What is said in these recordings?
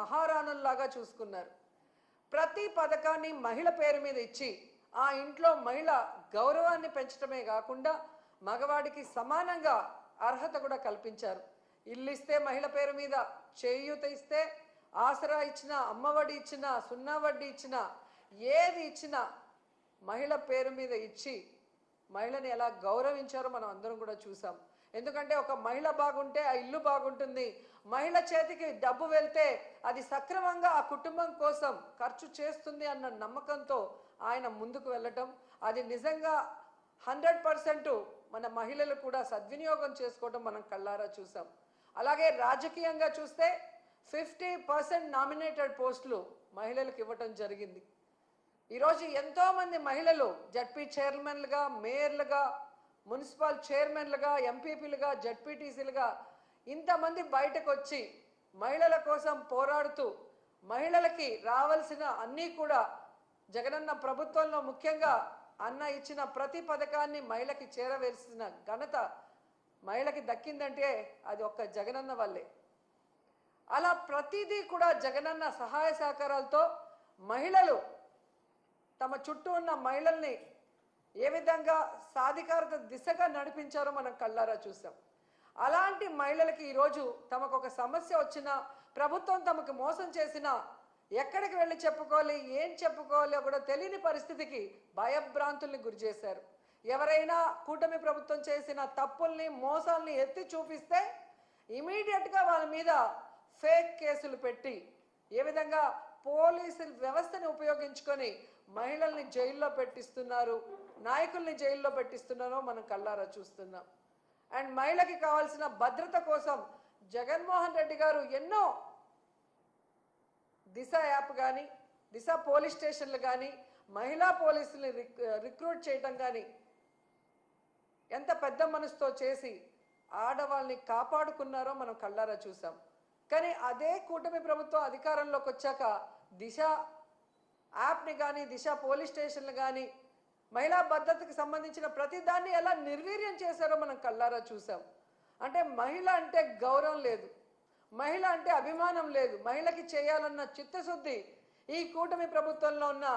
మహారాణుల్లాగా చూసుకున్నారు. ప్రతి పథకాన్ని మహిళ పేరు మీద ఇచ్చి ఆ ఇంట్లో మహిళ గౌరవాన్ని పెంచడమే కాకుండా మగవాడికి సమానంగా అర్హత కూడా కల్పించారు. ఇల్లు ఇస్తే మహిళ పేరు మీద చేయూత ఇస్తే ఆసరా ఇచ్చిన అమ్మఒడి ఇచ్చిన సున్నా వడ్డీ ఇచ్చిన ఏది ఇచ్చినా మహిళ పేరు మీద ఇచ్చి మహిళని ఎలా గౌరవించారో మనం అందరం కూడా చూసాం. ఎందుకంటే ఒక మహిళ బాగుంటే ఆ ఇల్లు బాగుంటుంది. మహిళ చేతికి డబ్బు వెళ్తే అది సక్రమంగా ఆ కుటుంబం కోసం ఖర్చు చేస్తుంది అన్న నమ్మకంతో ఆయన ముందుకు వెళ్ళటం. అది నిజంగా హండ్రెడ్ పర్సెంట్ మన మహిళలు కూడా సద్వినియోగం చేసుకోవడం మనం కళ్ళారా చూసాం. అలాగే రాజకీయంగా చూస్తే ఫిఫ్టీ పర్సెంట్ నామినేటెడ్ పోస్టులు మహిళలకు ఇవ్వటం జరిగింది. ఈరోజు ఎంతోమంది మహిళలు జడ్పీ చైర్మన్లుగా మేయర్లుగా మున్సిపల్ చైర్మన్లుగా ఎంపీపీలుగా జడ్పీటీసీలుగా ఇంతమంది బయటకు వచ్చి మహిళల కోసం పోరాడుతూ మహిళలకి రావాల్సిన అన్నీ కూడా జగనన్న ప్రభుత్వంలో ముఖ్యంగా అన్న ఇచ్చిన ప్రతి పథకాన్ని మహిళకి చేరవేసిన ఘనత మహిళకి దక్కిందంటే అది ఒక్క జగనన్న వల్లే. అలా ప్రతిదీ కూడా జగనన్న సహాయ సహకారాలతో మహిళలు తమ చుట్టూ ఉన్న మహిళల్ని ఏ విధంగా సాధికారత దిశగా నడిపించారో మనం కళ్ళారా చూసాం. అలాంటి మహిళలకి ఈరోజు తమకు ఒక సమస్య వచ్చినా ప్రభుత్వం తమకు మోసం చేసినా ఎక్కడికి వెళ్ళి చెప్పుకోవాలి ఏం చెప్పుకోవాలో కూడా తెలియని పరిస్థితికి భయభ్రాంతుల్ని గురి చేశారు. ఎవరైనా కూటమి ప్రభుత్వం చేసిన తప్పుల్ని మోసాల్ని ఎత్తి చూపిస్తే ఇమీడియట్గా వాళ్ళ మీద ఫేక్ కేసులు పెట్టి ఏ విధంగా పోలీసు వ్యవస్థని ఉపయోగించుకొని మహిళల్ని జైల్లో పెట్టిస్తున్నారు. నాయకుల్ని జైల్లో పెట్టిస్తున్నారో మనం కళ్ళారా చూస్తున్నాం. అండ్ మహిళకి కావాల్సిన భద్రత కోసం జగన్మోహన్ రెడ్డి గారు ఎన్నో దిశ యాప్ కానీ దిశ పోలీస్ స్టేషన్లు కానీ మహిళా పోలీసుల్ని రిక్రూట్ చేయటం కానీ ఎంత పెద్ద మనసుతో చేసి ఆడవాళ్ళని కాపాడుకున్నారో మనం కళ్ళారా చూసాం. కానీ అదే కూటమి ప్రభుత్వం అధికారంలోకి వచ్చాక దిశ యాప్ని కానీ దిశ పోలీస్ స్టేషన్లు కానీ మహిళా భద్రతకు సంబంధించిన ప్రతి దాన్ని ఎలా నిర్వీర్యం చేశారో మనం కళ్ళారా చూసాం. అంటే మహిళ అంటే గౌరవం లేదు. మహిళ అంటే అభిమానం లేదు. మహిళకి చేయాలన్న చిత్తశుద్ధి ఈ కూటమి ప్రభుత్వంలో ఉన్న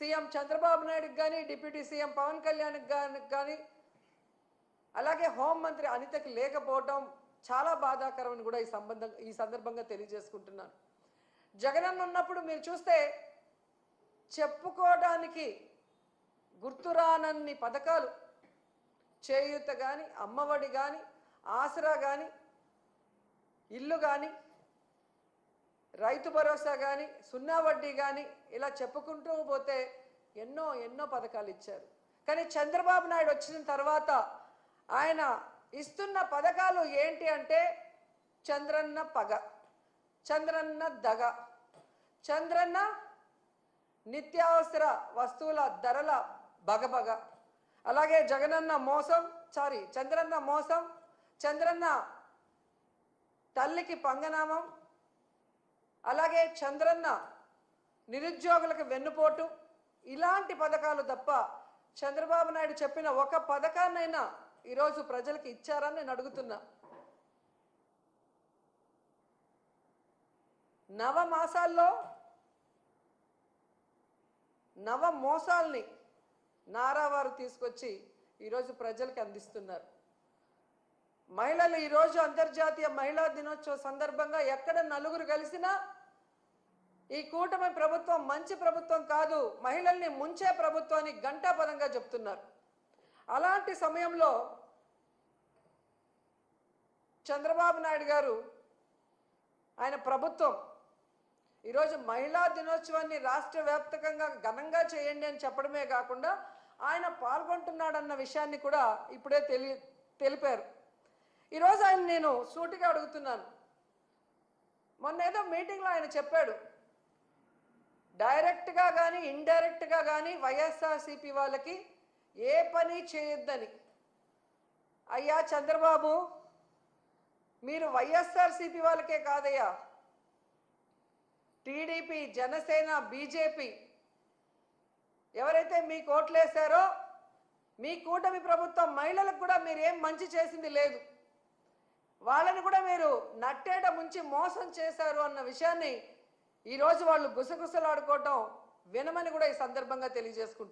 సీఎం చంద్రబాబు నాయుడుకి కానీ డిప్యూటీ సీఎం పవన్ కళ్యాణ్కి కానీ కానీ అలాగే హోంమంత్రి అనితకి లేకపోవడం చాలా బాధాకరం అని కూడా ఈ సంబంధం ఈ సందర్భంగా తెలియజేసుకుంటున్నాను. జగనన్న ఉన్నప్పుడు మీరు చూస్తే చెప్పుకోవడానికి గుర్తురానన్ని పథకాలు. చేయూత కానీ అమ్మఒడి కానీ ఆసరా కానీ ఇల్లు కానీ రైతు భరోసా కానీ సున్నా వడ్డీ కానీ ఇలా చెప్పుకుంటూ పోతే ఎన్నో ఎన్నో పథకాలు ఇచ్చారు. కానీ చంద్రబాబు నాయుడు వచ్చిన తర్వాత ఆయన ఇస్తున్న పథకాలు ఏంటి అంటే చంద్రన్న పగ చంద్రన్న దగ చంద్రన్న నిత్యావసర వస్తువుల ధరల బగబగ. అలాగే జగనన్న మోసం సారీ చంద్రన్న మోసం చంద్రన్న తల్లికి పంగనామం అలాగే చంద్రన్న నిరుద్యోగులకు వెన్నుపోటు ఇలాంటి పథకాలు తప్ప చంద్రబాబు నాయుడు చెప్పిన ఒక పథకాన్నైనా ఈరోజు ప్రజలకు ఇచ్చారని నేను అడుగుతున్నా. నవ మాసాల్లో నవ మోసాల్ని నారా వారు తీసుకొచ్చి ఈరోజు ప్రజలకు అందిస్తున్నారు. మహిళలు ఈరోజు అంతర్జాతీయ మహిళా దినోత్సవ సందర్భంగా ఎక్కడ నలుగురు కలిసినా ఈ కూటమి ప్రభుత్వం మంచి ప్రభుత్వం కాదు మహిళల్ని ముంచే ప్రభుత్వాన్ని గంటాపదంగా చెప్తున్నారు. అలాంటి సమయంలో చంద్రబాబు నాయుడు గారు ఆయన ప్రభుత్వం ఈరోజు మహిళా దినోత్సవాన్ని రాష్ట్ర వ్యాప్తంగా ఘనంగా చేయండి అని చెప్పడమే కాకుండా ఆయన పాల్గొంటున్నాడన్న విషయాన్ని కూడా ఇప్పుడే తెలి తెలిపారు. ఈరోజు ఆయన నేను సూటిగా అడుగుతున్నాను. మొన్న ఏదో మీటింగ్లో ఆయన చెప్పాడు. డైరెక్ట్గా కానీ ఇండైరెక్ట్గా కానీ వైఎస్ఆర్సీపీ వాళ్ళకి ఏ పని చేయొద్దని. అయ్యా చంద్రబాబు మీరు వైఎస్ఆర్సీపీ వాళ్ళకే కాదయ్యా. టీడీపీ జనసేన బీజేపీ ఎవరైతే మీకు కోట్లేసారో మీ కూటమి ప్రభుత్వం మహిళలకు కూడా మీరు ఏం మంచి చేసింది లేదు. వాళ్ళని కూడా మీరు నట్టేట ముంచి మోసం చేశారు అన్న విషయాన్ని ఈరోజు వాళ్ళు గుసగుసలాడుకోవటం వినమని కూడా ఈ సందర్భంగా తెలియజేసుకుంటున్నారు